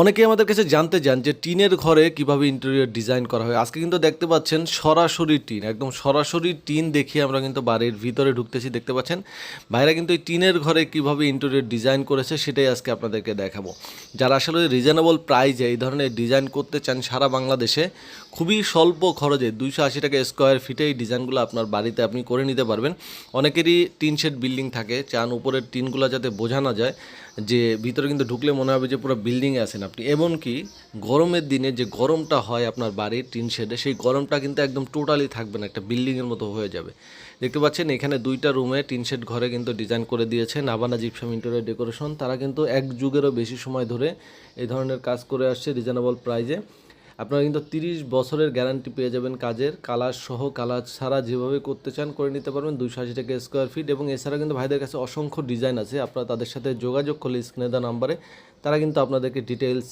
অনেকেই আমাদের কাছে জানতে চান যে টিনের ঘরে কীভাবে ইন্টেরিয়র ডিজাইন করা হয়। আজকে কিন্তু দেখতে পাচ্ছেন সরাসরি টিন, একদম সরাসরি টিন দেখিয়ে আমরা কিন্তু বাড়ির ভিতরে ঢুকতেছি, দেখতে পাচ্ছেন? ভাইরা কিন্তু এই টিনের ঘরে কীভাবে ইন্টেরিয়র ডিজাইন করেছে সেটাই আজকে আপনাদেরকে দেখাবো। যারা আসলে রিজনেবল প্রাইজে এই ধরনের ডিজাইন করতে চান সারা বাংলাদেশে, খুবই স্বল্প খরচে দুইশো আশি টাকা স্কোয়ার ফিটে এই ডিজাইনগুলো আপনার বাড়িতে আপনি করে নিতে পারবেন। অনেকেরই টিন শেড বিল্ডিং থাকে, চান উপরের টিনগুলো যাতে বোঝা না যায়, যে ভিতরে কিন্তু ঢুকলে মনে হবে যে পুরো বিল্ডিংয়ে আছেন আপনি। এমনকি গরমের দিনে যে গরমটা হয় আপনার বাড়ির টিন শেডে, সেই গরমটা কিন্তু একদম টোটালি থাকবে না, একটা বিল্ডিংয়ের মতো হয়ে যাবে। দেখতে পাচ্ছেন, এখানে দুইটা রুমে টিন শেড ঘরে কিন্তু ডিজাইন করে দিয়েছে নাবানা জিপসাম ইন্টেরিয়ার ডেকোরেশন তারা কিন্তু এক যুগেরও বেশি সময় ধরে এই ধরনের কাজ করে আসছে রিজনেবল প্রাইজে আপনারা কিন্তু তিরিশ বছরের গ্যারান্টি পেয়ে যাবেন কাজের। কালার সহ কালার ছাড়া যেভাবে করতে চান করে নিতে পারবেন দুশো আশি টাকা স্কোয়ার ফিট এবং এছাড়া কিন্তু ভাইদের কাছে অসংখ্য ডিজাইন আছে। আপনারা তাদের সাথে যোগাযোগ করলে স্ক্রিনে দেওয়া নাম্বারে তারা কিন্তু আপনাদেরকে ডিটেলস